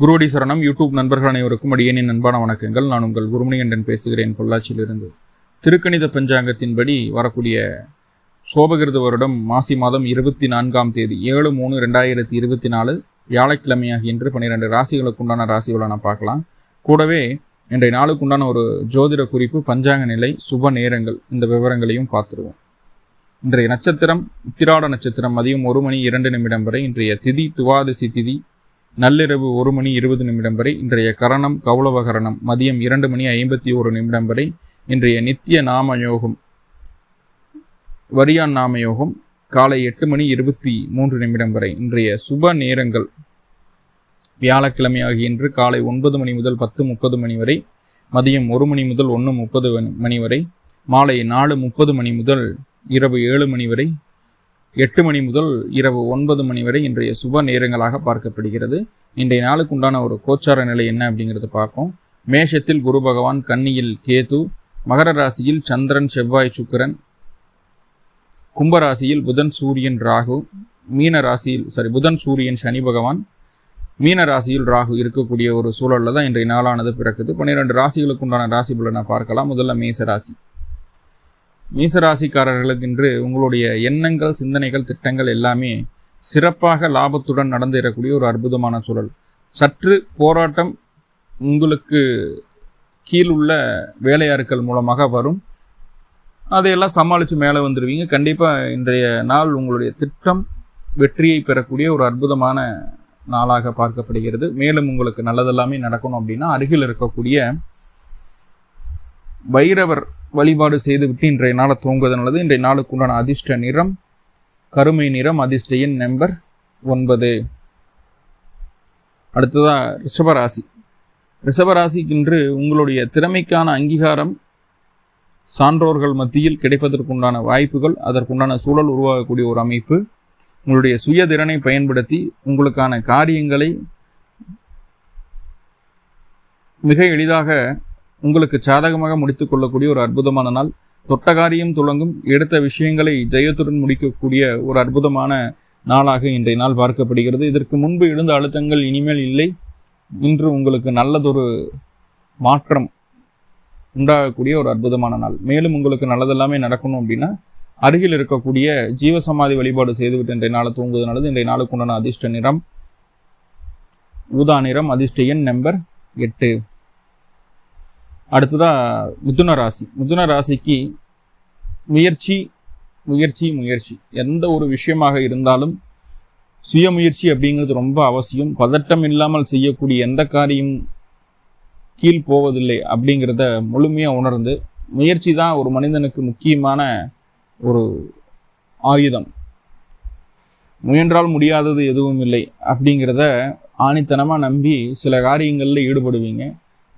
குருவடி சரணம். யூடியூப் நண்பர்கள் அனைவருக்கும் அடியேனின் அன்பான வணக்கங்கள். நான் உங்கள் குருமணிகண்டன் பேசுகிறேன் பொள்ளாச்சியிலிருந்து. திருக்கணித பஞ்சாங்கத்தின்படி வரக்கூடிய சோபகிருத வருடம் மாசி மாதம் இருபத்தி நான்காம் தேதி ஏழு மூணு ரெண்டாயிரத்தி இருபத்தி நாலு வியாழக்கிழமையாக இன்று பன்னிரெண்டு ராசிகளுக்கு உண்டான நான் பார்க்கலாம். கூடவே இன்றைய நாளுக்குண்டான ஒரு ஜோதிட குறிப்பு பஞ்சாங்க நிலை சுப நேரங்கள் இந்த விவரங்களையும் பார்த்துருவோம். இன்றைய நட்சத்திரம் உத்திராட நட்சத்திரம் மதியம் ஒரு மணி இரண்டு நிமிடம் வரை இன்றைய திதி துவாதசி திதி நள்ளிரவு ஒரு மணி இருபது நிமிடம் வரை இன்றைய கரணம் கவுளவகரணம் மதியம் இரண்டு மணி ஐம்பத்தி ஒரு நிமிடம் வரை இன்றைய நித்திய நாம யோகம் வரியான் நாம யோகம் காலை எட்டு மணி இருபத்தி மூன்று நிமிடம் வரை இன்றைய சுப நேரங்கள். வியாழக்கிழமை ஆகிய இன்று காலை ஒன்பது மணி முதல் பத்து முப்பது மணி வரை மதியம் ஒரு மணி முதல் ஒன்று முப்பது மணி வரை மாலை நாலு முப்பது மணி முதல் இரவு ஏழு மணி வரை எட்டு மணி முதல் இரவு ஒன்பது மணி வரை இன்றைய சுப நேரங்களாக பார்க்கப்படுகிறது. இன்றைய நாளுக்கு உண்டான ஒரு கோச்சார நிலை என்ன அப்படிங்கிறத பார்ப்போம். மேஷத்தில் குரு பகவான் கன்னியில் கேது மகர ராசியில் சந்திரன் செவ்வாய் சுக்கிரன் கும்பராசியில் புதன் சூரியன் ராகு மீன ராசியில் சாரி புதன் சூரியன் சனி பகவான் மீன ராசியில் ராகு இருக்கக்கூடிய ஒரு சூழலில் தான் இன்றைய நாளானது பிறக்குது. பன்னிரெண்டு ராசிகளுக்கு உண்டான ராசி பலனை பார்க்கலாம். முதல்ல மேச ராசி. மீசராசிக்காரர்களுக்கு இன்று உங்களுடைய எண்ணங்கள் சிந்தனைகள் திட்டங்கள் எல்லாமே சிறப்பாக லாபத்துடன் நடந்தேறக்கூடிய ஒரு அற்புதமான சூழல். சற்று போராட்டம் உங்களுக்கு கீழுள்ள வேலையாட்கள் மூலமாக வரும். அதையெல்லாம் சமாளித்து மேலே வந்துடுவீங்க கண்டிப்பாக இன்றைய நாள் உங்களுடைய திட்டம் வெற்றியை பெறக்கூடிய ஒரு அற்புதமான நாளாக பார்க்கப்படுகிறது. மேலும் உங்களுக்கு நல்லதெல்லாமே நடக்கணும் அப்படின்னா அருகில் இருக்கக்கூடிய பைரவர் வழிபாடு செய்துவிட்டு இன்றைய நாளை தூங்குவது நல்லது. இன்றைய நாளுக்கு உண்டான அதிர்ஷ்ட நிறம் கருமை நிறம் அதிர்ஷ்ட எண் நம்பர் ஒன்பது. அடுத்ததாக ரிஷபராசி. ரிஷபராசிக்கு இன்று உங்களுடைய திறமைக்கான அங்கீகாரம் சான்றோர்கள் மத்தியில் கிடைப்பதற்குண்டான வாய்ப்புகள் அதற்குண்டான சூழல் உருவாகக்கூடிய ஒரு அமைப்பு. உங்களுடைய சுய திறனை பயன்படுத்தி உங்களுக்கான காரியங்களை மிக எளிதாக உங்களுக்கு சாதகமாக முடித்துக் கொள்ளக்கூடிய ஒரு அற்புதமான நாள். தொட்டகாரியம் துளங்கும். எடுத்த விஷயங்களை ஜெயத்துடன் முடிக்கக்கூடிய ஒரு அற்புதமான நாளாக இன்றைய நாள் பார்க்கப்படுகிறது. இதற்கு முன்பு எழுந்த அழுத்தங்கள் இனிமேல் இல்லை. இன்று உங்களுக்கு நல்லதொரு மாற்றம் உண்டாகக்கூடிய ஒரு அற்புதமான நாள். மேலும் உங்களுக்கு நல்லதெல்லாமே நடக்கணும் அப்படின்னா அருகில் இருக்கக்கூடிய ஜீவசமாதி வழிபாடு செய்துவிட்டு இன்றைய நாளை தூங்குவது நல்லது. இன்றைய நாளுக்கு உண்டான அதிர்ஷ்ட நிறம் ஊதா நிறம் அதிர்ஷ்ட எண் நம்பர் எட்டு. அடுத்ததாக மிதுன ராசி. மிதுன ராசிக்கு முயற்சி முயற்சி முயற்சி. எந்த ஒரு விஷயமாக இருந்தாலும் சுய முயற்சி அப்படிங்கிறது ரொம்ப அவசியம். பதட்டம் இல்லாமல் செய்யக்கூடிய எந்த காரியம் கீழ் போவதில்லை அப்படிங்கிறத முழுமையாக உணர்ந்து முயற்சி தான் ஒரு மனிதனுக்கு முக்கியமான ஒரு ஆயுதம். முயன்றால் முடியாதது எதுவும் இல்லை அப்படிங்கிறத ஆணித்தனமாக நம்பி சில காரியங்களில் ஈடுபடுவீங்க.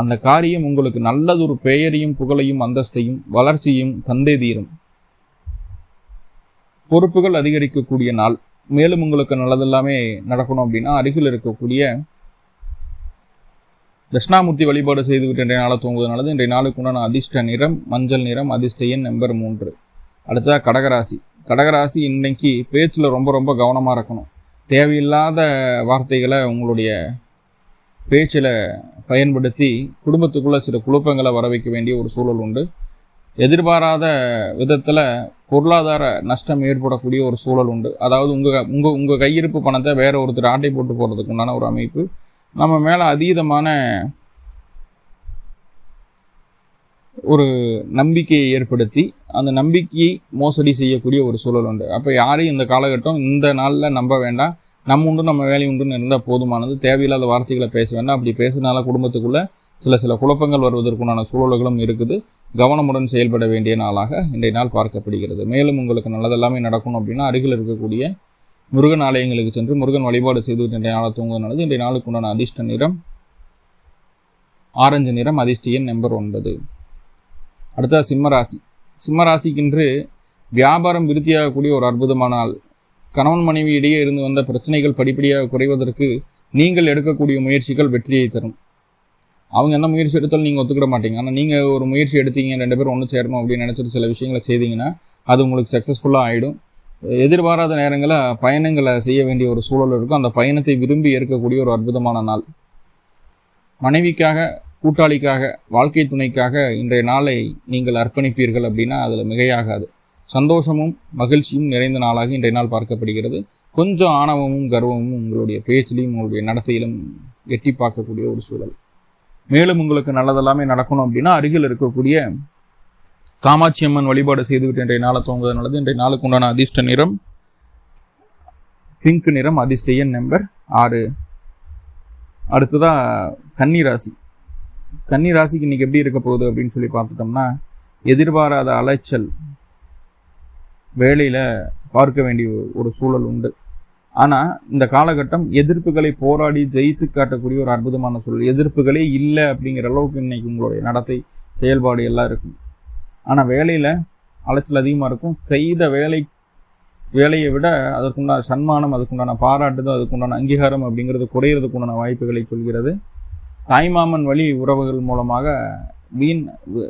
அந்த காரியம் உங்களுக்கு நல்லதொரு பெயரையும் புகழையும் அந்தஸ்தையும் வளர்ச்சியும் தந்தே தீரும். பொறுப்புகள் அதிகரிக்கக்கூடிய நாள். மேலும் உங்களுக்கு நல்லதெல்லாமே நடக்கணும் அப்படின்னா அருகில் இருக்கக்கூடிய தட்சிணாமூர்த்தி வழிபாடு செய்துவிட்டு இன்றைய நாளை தூங்குவது நல்லது. இன்றைய நாளுக்கு உண்டான அதிர்ஷ்ட நிறம் மஞ்சள் நிறம் அதிர்ஷ்ட எண் நம்பர் மூன்று. அடுத்ததாக கடகராசி. கடகராசி இன்னைக்கு பேச்சில் ரொம்ப ரொம்ப கவனமாக இருக்கணும். தேவையில்லாத வார்த்தைகளை உங்களுடைய பேச்சில் பயன்படுத்தி குடும்பத்துக்குள்ளே சில குழப்பங்களை வர வைக்க வேண்டிய ஒரு சூழல் உண்டு. எதிர்பாராத விதத்தில் பொருளாதார நஷ்டம் ஏற்படக்கூடிய ஒரு சூழல் உண்டு. அதாவது உங்கள் உங்கள் உங்கள் கையிருப்பு பணத்தை வேற ஒருத்தர் ஆட்டை போட்டு போகிறதுக்கு உண்டான ஒரு அமைப்பு. நம்ம மேலே அதீதமான ஒரு நம்பிக்கையை ஏற்படுத்தி அந்த நம்பிக்கையை மோசடி செய்யக்கூடிய ஒரு சூழல் உண்டு. அப்போ யாரையும் இந்த காலகட்டம் இந்த நாளில் நம்ப வேண்டாம். நம்ம உண்டு நம்ம வேலை உண்டுன்னு இருந்தால் போதுமானது. தேவையில்லாத வார்த்தைகளை பேச வேண்டாம். அப்படி பேசுனால குடும்பத்துக்குள்ளே சில சில குழப்பங்கள் வருவதற்குண்டான சூழல்களும் இருக்குது. கவனமுடன் செயல்பட வேண்டிய நாளாக இன்றைய நாள் பார்க்கப்படுகிறது. மேலும் உங்களுக்கு நல்லதெல்லாமே நடக்கணும் அப்படின்னா அருகில் இருக்கக்கூடிய முருகன் ஆலயங்களுக்கு சென்று முருகன் வழிபாடு செய்து இன்றைய நாளை தூங்குவது நல்லது. இன்றைய நாளுக்கு உண்டான அதிர்ஷ்ட நிறம் ஆரஞ்சு நிறம் அதிர்ஷ்ட எண் நம்பர் ஒன்பது. அடுத்தது சிம்மராசி சிம்மராசிக்கென்று வியாபாரம் விருத்தியாகக்கூடிய ஒரு அற்புதமான நாள். கணவன் மனைவி இடையே இருந்து வந்த பிரச்சனைகள் படிப்படியாக குறைவதற்கு நீங்கள் எடுக்கக்கூடிய முயற்சிகள் வெற்றியை தரும். அவங்க என்ன முயற்சி எடுத்தாலும் நீங்கள் ஒத்துக்கிட மாட்டீங்க. ஆனால் நீங்கள் ஒரு முயற்சி எடுத்தீங்க ரெண்டு பேரும் ஒன்று சேரணும் அப்படின்னு நினச்சிட்டு சில விஷயங்களை செய்தீங்கன்னா அது உங்களுக்கு சக்ஸஸ்ஃபுல்லாக ஆகிடும் எதிர்பாராத நேரங்களில் பயணங்களை செய்ய வேண்டிய ஒரு சூழல் இருக்கும். அந்த பயணத்தை விரும்பி ஏற்கக்கூடிய ஒரு அற்புதமான நாள். மனைவிக்காக கூட்டாளிக்காக வாழ்க்கை துணைக்காக இன்றைய நாளை நீங்கள் அர்ப்பணிப்பீர்கள் அப்படின்னா அதில் மிகையாகாது. சந்தோஷமும் மகிழ்ச்சியும் நிறைந்த நாளாக இன்றைய நாள் பார்க்கப்படுகிறது. கொஞ்சம் ஆணவமும் கர்வமும் உங்களுடைய பேச்சிலையும் உங்களுடைய நடத்தையிலும் எட்டி பார்க்கக்கூடிய ஒரு சூழல். மேலும் உங்களுக்கு நல்லதெல்லாமே நடக்கணும் அப்படின்னா அருகில் இருக்கக்கூடிய காமாட்சி அம்மன் வழிபாடு செய்துவிட்டு இன்றைய நாளை தூங்குவது நல்லது. இன்றைய நாளுக்கு உண்டான அதிர்ஷ்ட நிறம் பிங்க் நிறம் அதிர்ஷ்ட எண் நம்பர் ஆறு. அடுத்ததாக கன்னி ராசி கன்னி ராசிக்கு இன்னைக்கு எப்படி இருக்க போகுது அப்படின்னு சொல்லி பார்த்துட்டோம்னா எதிர்பாராத அலைச்சல் வேலையில் பார்க்க வேண்டிய ஒரு சூழல் உண்டு. ஆனால் இந்த காலகட்டம் எதிர்ப்புகளை போராடி ஜெயித்து காட்டக்கூடிய ஒரு அற்புதமான சூழல். எதிர்ப்புகளே இல்லை அப்படிங்கிற அளவுக்கு இன்னைக்கு உங்களுடைய நடத்தை செயல்பாடு எல்லாம் இருக்கும். ஆனால் வேலையில் அலைச்சல் அதிகமாக இருக்கும். செய்த வேலை வேலையை விட அதற்குண்டான சன்மானம் அதுக்குண்டான பாராட்டுதல் அதுக்குண்டான அங்கீகாரம் அப்படிங்கிறது குறையிறதுக்குண்டான வாய்ப்புகளை சொல்கிறது. தாய்மாமன் வழி உறவுகள் மூலமாக வீண்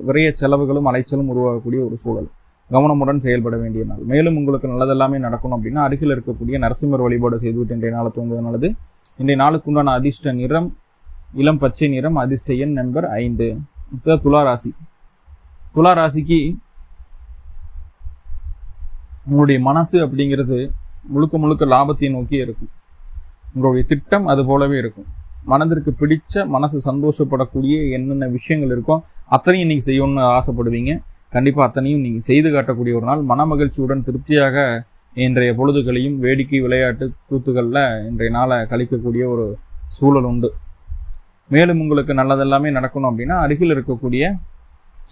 விரைய செலவுகளும் அலைச்சலும் உருவாகக்கூடிய ஒரு சூழல். கவனமுடன் செயல்பட வேண்டிய நாள். மேலும் உங்களுக்கு நல்லதெல்லாமே நடக்கணும் அப்படின்னா அருகில் இருக்கக்கூடிய நரசிம்மர் வழிபாடு செய்துவிட்டு இன்றைய நாளை தூங்குவது நல்லது. இன்றைய நாளுக்கு உண்டான அதிர்ஷ்ட நிறம் இளம் பச்சை நிறம் அதிர்ஷ்ட எண் நம்பர் ஐந்து. அடுத்தது துலா ராசி துலா ராசிக்கு உங்களுடைய மனசு அப்படிங்கிறது முழுக்க முழுக்க லாபத்தை நோக்கி இருக்கும். உங்களுடைய திட்டம் அது போலவே இருக்கும். மனதிற்கு பிடிச்ச மனசு சந்தோஷப்படக்கூடிய என்னென்ன விஷயங்கள் இருக்கோ அத்தனையும் இன்னைக்கு செய்யணும்னு ஆசைப்படுவீங்க. கண்டிப்பாக அத்தனையும் நீங்கள் செய்து காட்டக்கூடிய ஒரு நாள். மன மகிழ்ச்சியுடன் திருப்தியாக இன்றைய பொழுதுகளையும் வேடிக்கை விளையாட்டு கூத்துகளில் இன்றைய நாளை கழிக்கக்கூடிய ஒரு சூழல் உண்டு. மேலும் உங்களுக்கு நல்லதெல்லாமே நடக்கணும் அப்படின்னா அருகில் இருக்கக்கூடிய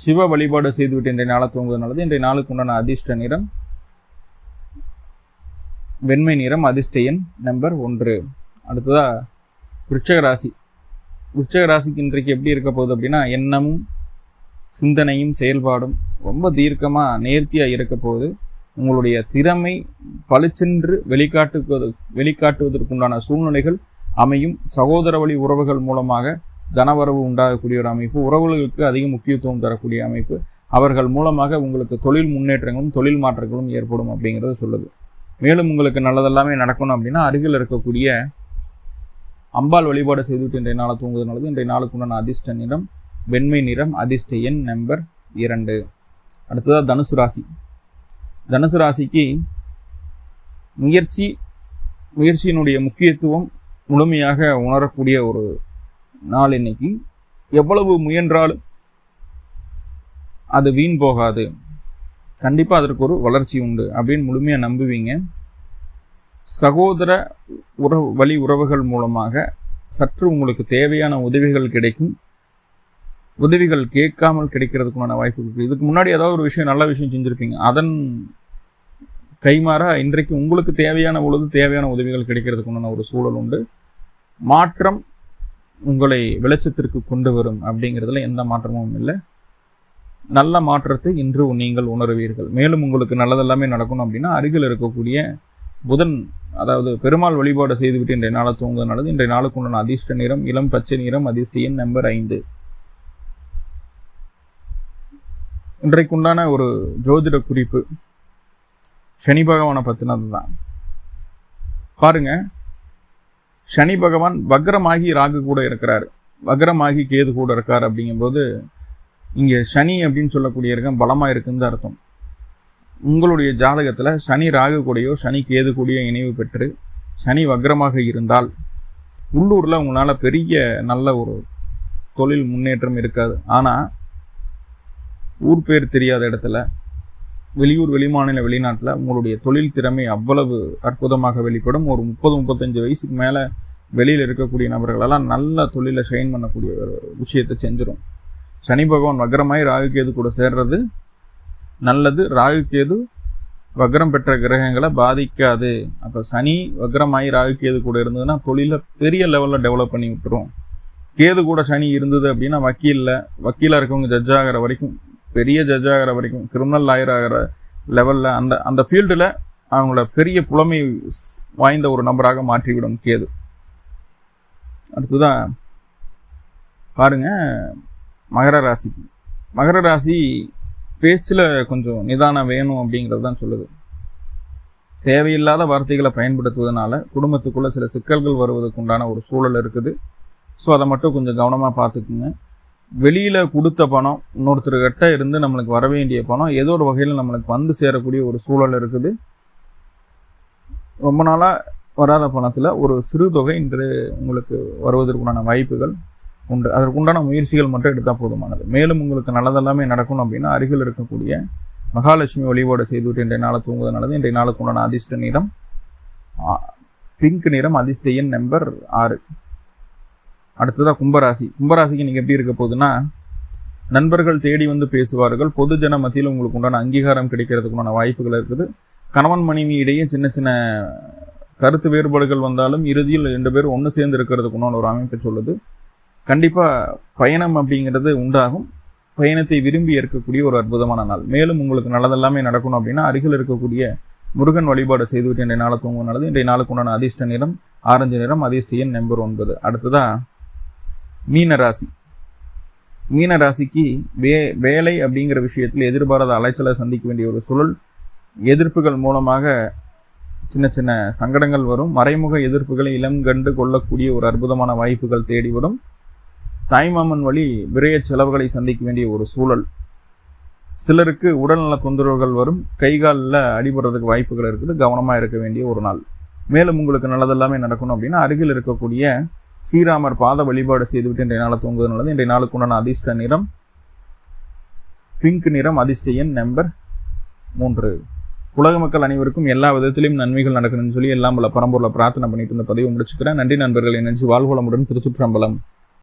சிவ வழிபாடு செய்துவிட்டு இன்றைய நாளை தூங்குவது நல்லது. இன்றைய நாளுக்கு உண்டான அதிர்ஷ்ட நிறம் வெண்மை நிறம் அதிர்ஷ்ட எண் நம்பர் ஒன்று. அடுத்ததாக விருச்சக ராசி. விருச்சக ராசிக்கு இன்றைக்கு எப்படி இருக்க போகுது அப்படின்னா எண்ணமும் சிந்தனையும் செயல்பாடும் ரொம்ப தீர்க்கமாக நேர்த்தியாக இருக்க போகுது. உங்களுடைய திறமை பளிச்சென்று வெளிக்காட்டுவது வெளிக்காட்டுவதற்குண்டான சூழ்நிலைகள் அமையும். சகோதர வழி உறவுகள் மூலமாக கனவரவு உண்டாகக்கூடிய ஒரு அமைப்பு உறவுகளுக்கு அதிக முக்கியத்துவம் தரக்கூடிய அமைப்பு. அவர்கள் மூலமாக உங்களுக்கு தொழில் முன்னேற்றங்களும் தொழில் மாற்றங்களும் ஏற்படும் அப்படிங்கிறத சொல்லுது. மேலும் உங்களுக்கு நல்லதெல்லாமே நடக்கணும் அப்படின்னா அருகில் இருக்கக்கூடிய அம்பாள் வழிபாடு செய்துவிட்டு இன்றைய நாளை தூங்குவது நல்லது. இன்றைய நாளுக்குண்டான அதிர்ஷ்ட நிறம் வெண்மை நிறம் அதிர்ஷ்ட எண் நம்பர் இரண்டு. அடுத்ததாக தனுசு ராசி. தனுசு ராசிக்கு முயற்சி முயற்சியினுடைய முக்கியத்துவம் முழுமையாக உணரக்கூடிய ஒரு நாள் இன்னைக்கு. எவ்வளவு முயன்றாலும் அது வீண் போகாது. கண்டிப்பாக அதற்கு ஒரு வளர்ச்சி உண்டு அப்படின்னு முழுமையாக நம்புவீங்க. சகோதர உறவு வழி உறவுகள் மூலமாக சற்று உங்களுக்கு தேவையான உதவிகள் கிடைக்கும். உதவிகள் கேட்காமல் கிடைக்கிறதுக்குமான வாய்ப்பு இருக்குது இதுக்கு முன்னாடி ஏதாவது ஒரு விஷயம் நல்ல விஷயம் செஞ்சுருப்பீங்க. அதன் கைமாறா இன்றைக்கு உங்களுக்கு தேவையான பொழுது தேவையான உதவிகள் கிடைக்கிறதுக்குண்டான ஒரு சூழல் உண்டு. மாற்றம் உங்களை வெளிச்சத்திற்கு கொண்டு வரும் அப்படிங்கிறதுல எந்த மாற்றமும் இல்லை. நல்ல மாற்றத்தை இன்று நீங்கள் உணர்வீர்கள். மேலும் உங்களுக்கு நல்லதெல்லாமே நடக்கணும் அப்படின்னா அருகில் இருக்கக்கூடிய புதன் அதாவது பெருமாள் வழிபாடு செய்துவிட்டு இன்றைய நாளை தூங்குவது இன்றைய நாளுக்கு உண்டான அதிர்ஷ்ட நிறம் இளம் பச்சை நிறம் அதிர்ஷ்ட எண் நம்பர் ஐந்து. இன்றைக்குண்டான ஒரு ஜோதிட குறிப்பு சனி பகவானை பற்றினது தான் பாருங்க சனி பகவான் வக்ரமாகி ராகு கூட இருக்கிறார். வக்ரமாகி கேது கூட இருக்கார் அப்படிங்கும்போது இங்கே சனி அப்படின்னு சொல்லக்கூடிய இருக்கம் பலமாக இருக்குன்னு அர்த்தம். உங்களுடைய ஜாதகத்தில் சனி ராகு கூடயோ சனி கேது கூடயோ இணைவு பெற்று சனி வக்ரமாக இருந்தால் உள்ளூரில் உங்களால் பெரிய நல்ல ஒரு தொழில் முன்னேற்றம் இருக்காது. ஆனால் ஊர் பேர் தெரியாத இடத்துல வெளியூர் வெளிமாநில வெளிநாட்டில் உங்களுடைய தொழில் திறமை அவ்வளவு அற்புதமாக வெளிப்படும். ஒரு முப்பது முப்பத்தஞ்சு வயசுக்கு மேலே வெளியில் இருக்கக்கூடிய நபர்களெல்லாம் நல்ல தொழிலை ஷைன் பண்ணக்கூடிய ஒரு விஷயத்தை செஞ்சிடும் சனி பகவான் வக்ரமாய் ராகுகேது கூட சேர்றது நல்லது. ராகுகேது வக்ரம் பெற்ற கிரகங்களை பாதிக்காது. அப்போ சனி வக்ரமாயி ராகுகேது கூட இருந்ததுன்னா தொழிலை பெரிய லெவலில் டெவலப் பண்ணி விட்டுரும். கேது கூட சனி இருந்தது அப்படின்னா வக்கீலில் வக்கீலாக இருக்கவங்க ஜட்ஜாகிற வரைக்கும் பெரிய ஜட்ஜ் ஆகிற வரைக்கும் கிரிமினல் லாயர் ஆகிற லெவலில் அந்த அந்த ஃபீல்டில் அவங்கள பெரிய புலமை வாய்ந்த ஒரு நபராக மாற்றிவிடும் கேது. அடுத்ததான் பாருங்க மகர ராசி. மகர ராசி பேச்சில் கொஞ்சம் நிதானம் வேணும் அப்படிங்கிறது தான் சொல்லுது. தேவையில்லாத வார்த்தைகளை பயன்படுத்துவதனால குடும்பத்துக்குள்ளே சில சிக்கல்கள் வருவதற்குண்டான ஒரு சூழல் இருக்குது. ஸோ அதை மட்டும் கொஞ்சம் கவனமாக பார்த்துக்குங்க. வெளியில் கொடுத்த பணம் இன்னொருத்தர்கிட்ட இருந்து நம்மளுக்கு வர வேண்டிய பணம் ஏதோ ஒரு வகையில் நம்மளுக்கு வந்து சேரக்கூடிய ஒரு சூழல் இருக்குது. ரொம்ப நாளாக வராத பணத்தில் ஒரு சிறு தொகை இன்று உங்களுக்கு வருவதற்குண்டான வாய்ப்புகள் உண்டு. அதற்குண்டான முயற்சிகள் மட்டும் எடுத்தால் போதுமானது. மேலும் உங்களுக்கு நல்லதெல்லாமே நடக்கணும் அப்படின்னா அருகில் இருக்கக்கூடிய மகாலட்சுமி வழிபாடு செய்துவிட்டு இன்றைய நாளை தூங்குவது நல்லது. இன்றைய நாளுக்கு உண்டான அதிர்ஷ்ட நிறம் பிங்க் நிறம் அதிர்ஷ்ட எண் நம்பர் ஆறு. அடுத்ததாக கும்பராசி. கும்பராசிக்கு நீங்கள் எப்படி இருக்க போகுதுன்னா நண்பர்கள் தேடி வந்து பேசுவார்கள். பொதுஜன மத்தியில் உங்களுக்கு உண்டான அங்கீகாரம் கிடைக்கிறதுக்குண்டான வாய்ப்புகள் இருக்குது. கணவன் மனைவி இடையே சின்ன சின்ன கருத்து வேறுபாடுகள் வந்தாலும் இறுதியில் ரெண்டு பேரும் ஒன்று சேர்ந்து இருக்கிறதுக்கு உண்டான ஒரு அமைப்பை சொல்லுது. கண்டிப்பாக பயணம் அப்படிங்கிறது உண்டாகும். பயணத்தை விரும்பி ஏற்கக்கூடிய ஒரு அற்புதமான நாள். மேலும் உங்களுக்கு நல்லதெல்லாமே நடக்கணும் அப்படின்னா அருகில் இருக்கக்கூடிய முருகன் வழிபாடு செய்துவிட்டு இன்றைய நாளை தூங்கும் நல்லது. இன்றைய நாளுக்கு உண்டான அதிர்ஷ்ட நிறம் ஆரஞ்சு நிறம் அதிர்ஷ்ட எண் நம்பர் ஒன்பது. அடுத்ததாக மீனராசி. மீனராசிக்கு வே வேலை அப்படிங்கிற விஷயத்தில் எதிர்பாராத அலைச்சலை சந்திக்க வேண்டிய ஒரு சூழல் எதிர்ப்புகள் மூலமாக சின்ன சின்ன சங்கடங்கள் வரும். மறைமுக எதிர்ப்புகளை இளம் கண்டு கொள்ளக்கூடிய ஒரு அற்புதமான வாய்ப்புகள் தேடி வரும். தாய்மாமன் வழி விரைய செலவுகளை சந்திக்க வேண்டிய ஒரு சூழல். சிலருக்கு உடல்நல தொந்தரவுகள் வரும். கை காலில் அடிபடுறதுக்கு வாய்ப்புகள் இருக்குது. கவனமாக இருக்க வேண்டிய ஒரு நாள். மேலும் உங்களுக்கு நல்லதெல்லாமே நடக்கணும் அப்படின்னா அருகில் இருக்கக்கூடிய ஸ்ரீராமர் பாத வழிபாடு செய்துவிட்டு இன்றைய நாளை தூங்குவது நல்லது இன்றைய நாளுக்கு உண்டான அதிர்ஷ்ட நிறம் பிங்க் நிறம் அதிர்ஷ்ட எண் நம்பர் மூன்று. உலக மக்கள் அனைவருக்கும் எல்லா விதத்திலையும் நன்மைகள் நடக்கணும்னு சொல்லி எல்லாம் பல பரம்பூரில் பிரார்த்தனை பண்ணிட்டு இருந்த பதிவு முடிச்சுக்கிறேன். நன்றி நண்பர்கள். நினைச்சு வாழ்வளமுடன் திருச்சிற்றம்பலம்.